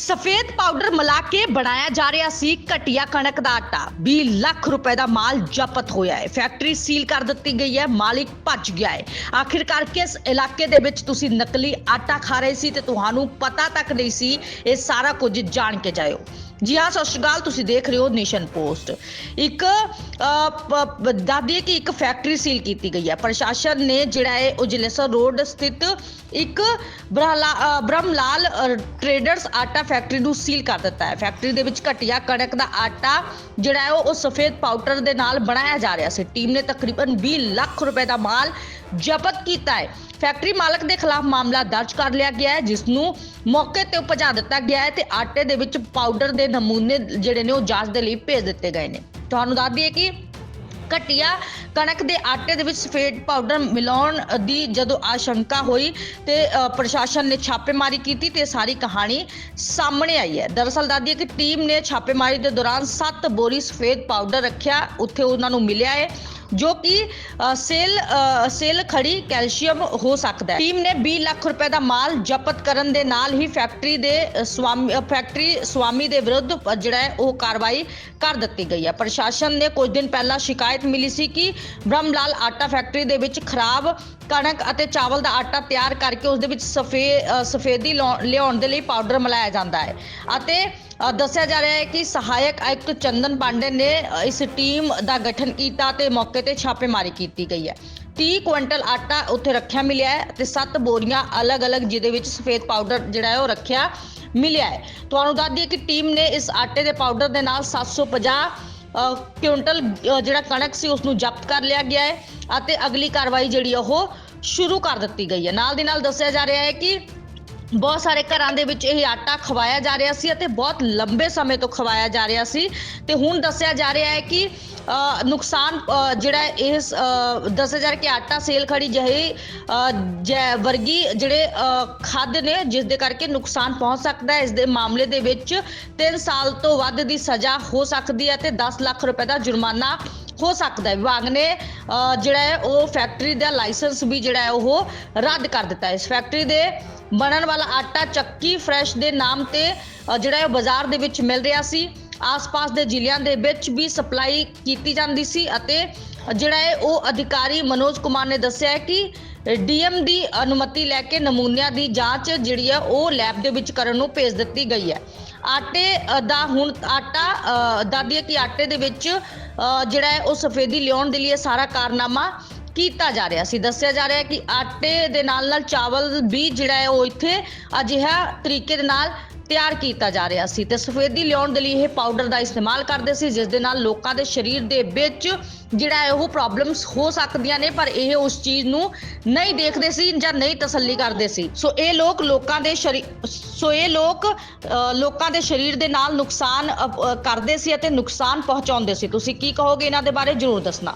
ਸਫੇਦ ਪਾਊਡਰ ਮਿਲਾ ਕੇ ਬਣਾਇਆ ਜਾ ਰਿਹਾ ਸੀ ਘਟੀਆ ਕਣਕ ਦਾ ਆਟਾ। 20 ਲੱਖ ਰੁਪਏ ਦਾ ਮਾਲ ਜ਼ਬਤ ਹੋਇਆ ਹੈ। ਫੈਕਟਰੀ ਸੀਲ ਕਰ ਦਿੱਤੀ ਗਈ ਹੈ। ਮਾਲਿਕ ਭੱਜ ਗਿਆ ਹੈ। ਆਖਿਰਕਾਰ ਕਿਸ ਇਲਾਕੇ ਦੇ ਵਿੱਚ ਤੁਸੀਂ ਨਕਲੀ ਆਟਾ ਖਾ ਰਹੇ ਸੀ ਤੇ ਤੁਹਾਨੂੰ ਪਤਾ ਤੱਕ ਨਹੀਂ ਸੀ, ਇਹ ਸਾਰਾ ਕੁਝ ਜਾਣ ਕੇ ਜਾਇਓ। ਜੀ ਹਾਂ ਸਤਿ ਸ਼੍ਰੀ ਅਕਾਲ ਤੁਸੀਂ ਦੇਖ ਰਹੇ ਹੋ ਨੇਸ਼ਨ ਪੋਸਟ। ਇੱਕ ਅਹ, ਕਿ ਇੱਕ ਫੈਕਟਰੀ ਸੀਲ ਕੀਤੀ ਗਈ ਹੈ। ਪ੍ਰਸ਼ਾਸਨ ਨੇ ਜਿਹੜਾ ਹੈ ਉਹ ਜਲੇਸਰ ਰੋਡ ਸਥਿਤ ਇੱਕ ਬ੍ਰਹਲਾ- ਅਹ, ਬ੍ਰਹਮਲਾਲ ਅਹ, ਟਰੇਡਰਸ ਆਟਾ ਫੈਕਟਰੀ ਨੂੰ ਸੀਲ ਕਰ ਦਿੱਤਾ ਹੈ। ਫੈਕਟਰੀ ਦੇ ਵਿੱਚ ਘਟੀਆ ਕਣਕ ਦਾ ਆਟਾ ਜਿਹੜਾ ਹੈ ਉਹ ਸਫੇਦ ਪਾਊਡਰ ਦੇ ਨਾਲ ਬਣਾਇਆ ਜਾ ਰਿਹਾ ਸੀ। ਟੀਮ ਨੇ ਤਕਰੀਬਨ 20 ਲੱਖ ਰੁਪਏ ਦਾ ਮਾਲ ਜ਼ਬਤ ਕੀਤਾ ਹੈ। ਫੈਕਟਰੀ ਮਾਲਕ ਦੇ ਖਿਲਾਫ ਮਾਮਲਾ ਦਰਜ ਕਰ ਲਿਆ ਗਿਆ ਹੈ ਜਿਸ ਨੂੰ ਮੌਕੇ ਤੇ ਭਜਾ ਦਿੱਤਾ ਗਿਆ ਹੈ ਤੇ ਆਟੇ ਦੇ ਵਿੱਚ ਪਾਊਡਰ ਦੇ ਨਮੂਨੇ ਜਿਹੜੇ ਨੇ ਉਹ ਜਾਂਚ ਦੇ ਲਈ ਭੇਜ ਦਿੱਤੇ ਗਏ ਨੇ। ਤੁਹਾਨੂੰ ਦੱਸ ਦਈਏ ਕਿ ਘਟੀਆ ਕਣਕ ਦੇ ਆਟੇ ਦੇ ਵਿੱਚ ਸਫੇਦ ਪਾਊਡਰ ਮਿਲਾਉਣ ਦੀ ਜਦੋਂ ਆਸ਼ੰਕਾ ਹੋਈ ਤੇ ਪ੍ਰਸ਼ਾਸਨ ਨੇ ਛਾਪੇਮਾਰੀ ਕੀਤੀ ਤੇ ਸਾਰੀ ਕਹਾਣੀ ਸਾਹਮਣੇ ਆਈ ਹੈ। ਦਰਅਸਲ ਦੱਸਦੀ ਕਿ ਟੀਮ ਨੇ ਛਾਪੇਮਾਰੀ ਦੇ ਦੌਰਾਨ 7 ਬੋਰੀ ਸਫੇਦ ਪਾਊਡਰ ਰੱਖਿਆ, ਉੱਥੇ ਉਹਨਾਂ ਨੂੰ ਮਿਲਿਆ ਹੈ। ਜੋ ਕਿ ਸੇਲ ਸੇਲ ਖੜੀ ਕੈਲਸ਼ੀਅਮ ਹੋ ਸਕਦਾ ਹੈ। ਟੀਮ ਨੇ 20 ਲੱਖ ਰੁਪਏ ਦਾ ਮਾਲ ਜ਼ਬਤ ਕਰਨ ਦੇ ਨਾਲ ਹੀ ਫੈਕਟਰੀ ਦੇ ਸਵਾਮੀ ਫੈਕਟਰੀ ਸਵਾਮੀ ਦੇ ਵਿਰੁੱਧ ਜਿਹੜਾ ਹੈ, ਉਹ ਕਾਰਵਾਈ ਕਰ ਦਿੱਤੀ ਗਈ ਹੈ। ਪ੍ਰਸ਼ਾਸਨ ਨੇ ਕੁਝ ਦਿਨ ਪਹਿਲਾਂ ਸ਼ਿਕਾਇਤ ਮਿਲੀ ਸੀ ਕਿ ਬ੍ਰਹਮਲਾਲ ਆਟਾ ਫੈਕਟਰੀ ਦੇ ਵਿੱਚ ਖਰਾਬ ਕਣਕ ਅਤੇ ਚਾਵਲ ਦਾ ਆਟਾ ਤਿਆਰ ਕਰਕੇ ਉਸ ਦੇ ਵਿੱਚ ਸਫੇ ਸਫੇਦੀ ਲਾਉ- ਲਿਆਉਣ ਦੇ ਲਈ ਪਾਊਡਰ ਮਿਲਾਇਆ ਜਾਂਦਾ ਹੈ। ਅਤੇ ਦੱਸਿਆ ਜਾ ਰਿਹਾ ਹੈ ਕਿ ਸਹਾਇਕ ਆਯੁਕਤ ਚੰਦਨ ਪਾਂਡੇ ਨੇ ਇਸ ਟੀਮ ਦਾ ਗਠਨ ਕੀਤਾ ਤੇ ਮੌਕੇ ਤੇ ਛਾਪੇਮਾਰੀ ਕੀਤੀ ਗਈ ਹੈ। 30 ਕੁਇੰਟਲ ਆਟਾ ਉੱਥੇ ਰੱਖਿਆ ਮਿਲਿਆ ਹੈ ਤੇ 7 ਬੋਰੀਆਂ ਅਲੱਗ-ਅਲੱਗ ਜਿਹਦੇ ਵਿੱਚ ਸਫੇਦ ਪਾਊਡਰ ਜਿਹੜਾ ਹੈ ਉਹ ਰੱਖਿਆ ਮਿਲਿਆ ਹੈ। ਤੁਹਾਨੂੰ ਦੱਸ ਦਈਏ ਕਿ ਟੀਮ ਨੇ ਇਸ ਆਟੇ ਦੇ ਪਾਊਡਰ ਦੇ ਨਾਲ 750 ਅ, ਕੁਇੰਟਲ ਜਿਹੜਾ ਕਣਕ ਸੀ ਉਸ ਨੂੰ ਜ਼ਬਤ ਕਰ ਲਿਆ ਗਿਆ ਹੈ ਅਤੇ ਅਗਲੀ ਕਾਰਵਾਈ ਜਿਹੜੀ ਹੈ ਉਹ ਸ਼ੁਰੂ ਕਰ ਦਿੱਤੀ ਗਈ ਹੈ। ਨਾਲ ਦੀ ਨਾਲ ਦੱਸਿਆ ਜਾ ਰਿਹਾ ਹੈ ਕਿ ਬਹੁਤ ਸਾਰੇ ਘਰਾਂ ਦੇ ਵਿੱਚ ਇਹ ਆਟਾ ਖਵਾਇਆ ਜਾ ਰਿਹਾ ਸੀ ਅਤੇ ਬਹੁਤ ਲੰਬੇ ਸਮੇਂ ਤੋਂ ਖਵਾਇਆ ਜਾ ਰਿਹਾ ਸੀ। ਤੇ ਹੁਣ ਦੱਸਿਆ ਜਾ ਰਿਹਾ ਹੈ ਕਿ ਨੁਕਸਾਨ ਜਿਹੜਾ ਇਸ ਅ, ਦੱਸਿਆ ਆਟਾ ਸੇਲ ਖੜੀ ਜਿਹੀ ਅ, ਜੈ ਵਰਗੀ ਜਿਹੜੇ ਅ, ਖਾਦ ਨੇ ਜਿਸ ਦੇ ਕਰਕੇ ਨੁਕਸਾਨ ਪਹੁੰਚ ਸਕਦਾ ਹੈ। ਇਸ ਦੇ ਮਾਮਲੇ ਦੇ ਵਿੱਚ 3 ਸਾਲ ਤੋਂ ਵੱਧ ਦੀ ਸਜ਼ਾ ਹੋ ਸਕਦੀ ਹੈ ਤੇ 10 ਲੱਖ ਰੁਪਏ ਦਾ ਜੁਰਮਾਨਾ ਹੋ ਸਕਦਾ ਹੈ। ਵਿਭਾਗ ਨੇ ਜਿਹੜਾ ਹੈ, ਉਹ ਫੈਕਟਰੀ ਦਾ ਲਾਇਸੈਂਸ ਵੀ ਜਿਹੜਾ ਹੈ, ਉਹ ਰੱਦ ਕਰ ਦਿੱਤਾ ਹੈ। ਇਸ ਫੈਕਟਰੀ ਦੇ ਬਣਨ ਵਾਲਾ ਆਟਾ ਚੱਕੀ ਫਰੈਸ਼ ਦੇ ਨਾਮ ਤੇ ਜਿਹੜਾ ਹੈ, ਉਹ ਬਾਜ਼ਾਰ ਦੇ ਵਿੱਚ ਮਿਲ ਰਿਹਾ ਸੀ। ਆਸ-ਪਾਸ ਦੇ ਜ਼ਿਲ੍ਹਿਆਂ ਦੇ ਵਿੱਚ ਵੀ ਸਪਲਾਈ ਕੀਤੀ ਜਾਂਦੀ ਸੀ ਅਤੇ ਜਿਹੜਾ ਹੈ, ਉਹ ਅਧਿਕਾਰੀ ਮਨੋਜ ਕੁਮਾਰ ਨੇ ਦੱਸਿਆ ਹੈ ਕਿ ਡੀਐਮ ਦੀ ਅਨੁਮਤੀ ਲੈ ਕੇ ਨਮੂਨਿਆਂ ਦੀ ਜਾਂਚ ਜਿਹੜੀ ਹੈ ਉਹ ਲੈਬ ਦੇ ਵਿੱਚ ਕਰਨ ਨੂੰ ਭੇਜ ਦਿੱਤੀ ਗਈ ਹੈ। ਆਟੇ ਦਾ ਹੁਣ ਆਟਾ ਅ, ਦੱਸਦੀ ਆਟੇ ਦੇ ਵਿੱਚ ਜਿਹੜਾ ਹੈ ਉਹ ਸਫੇਦੀ ਲਿਆਉਣ ਦੇ ਲਈ ਇਹ ਸਾਰਾ ਕਾਰਨਾਮਾ ਕੀਤਾ ਜਾ ਰਿਹਾ ਸੀ। ਦੱਸਿਆ ਜਾ ਰਿਹਾ ਕਿ ਆਟੇ ਦੇ ਨਾਲ ਨਾਲ ਚਾਵਲ ਵੀ ਜਿਹੜਾ ਹੈ ਉਹ ਇੱਥੇ ਅਜਿਹਾ ਤਰੀਕੇ ਦੇ ਨਾਲ ਤਿਆਰ ਕੀਤਾ ਜਾ ਰਿਹਾ ਸੀ ਤੇ ਸਫੇਦੀ ਲਿਆਉਣ ਦੇ ਲਈ ਇਹ ਪਾਊਡਰ ਦਾ ਇਸਤੇਮਾਲ ਕਰਦੇ ਸੀ, ਜਿਸ ਦੇ ਨਾਲ ਲੋਕਾਂ ਦੇ ਸਰੀਰ ਦੇ ਵਿੱਚ ਜਿਹੜਾ ਹੈ ਉਹ ਪ੍ਰੋਬਲਮਸ ਹੋ ਸਕਦੀਆਂ ਨੇ, ਪਰ ਇਹ ਉਸ ਚੀਜ਼ ਨੂੰ ਨਹੀਂ ਦੇਖਦੇ ਸੀ ਜਾਂ ਨਹੀਂ ਤਸੱਲੀ ਕਰਦੇ ਸੀ। ਸੋ ਇਹ ਲੋਕ ਲੋਕਾਂ ਦੇ ਸਰੀਰ ਸੋ ਇਹ ਲੋਕ ਲੋਕਾਂ ਦੇ ਸਰੀਰ ਦੇ ਨਾਲ ਨੁਕਸਾਨ ਕਰਦੇ ਸੀ ਅਤੇ ਨੁਕਸਾਨ ਪਹੁੰਚਾਉਂਦੇ ਸੀ। ਤੁਸੀਂ ਕੀ ਕਹੋਗੇ ਇਹਨਾਂ ਦੇ ਬਾਰੇ, ਜਰੂਰ ਦੱਸਣਾ।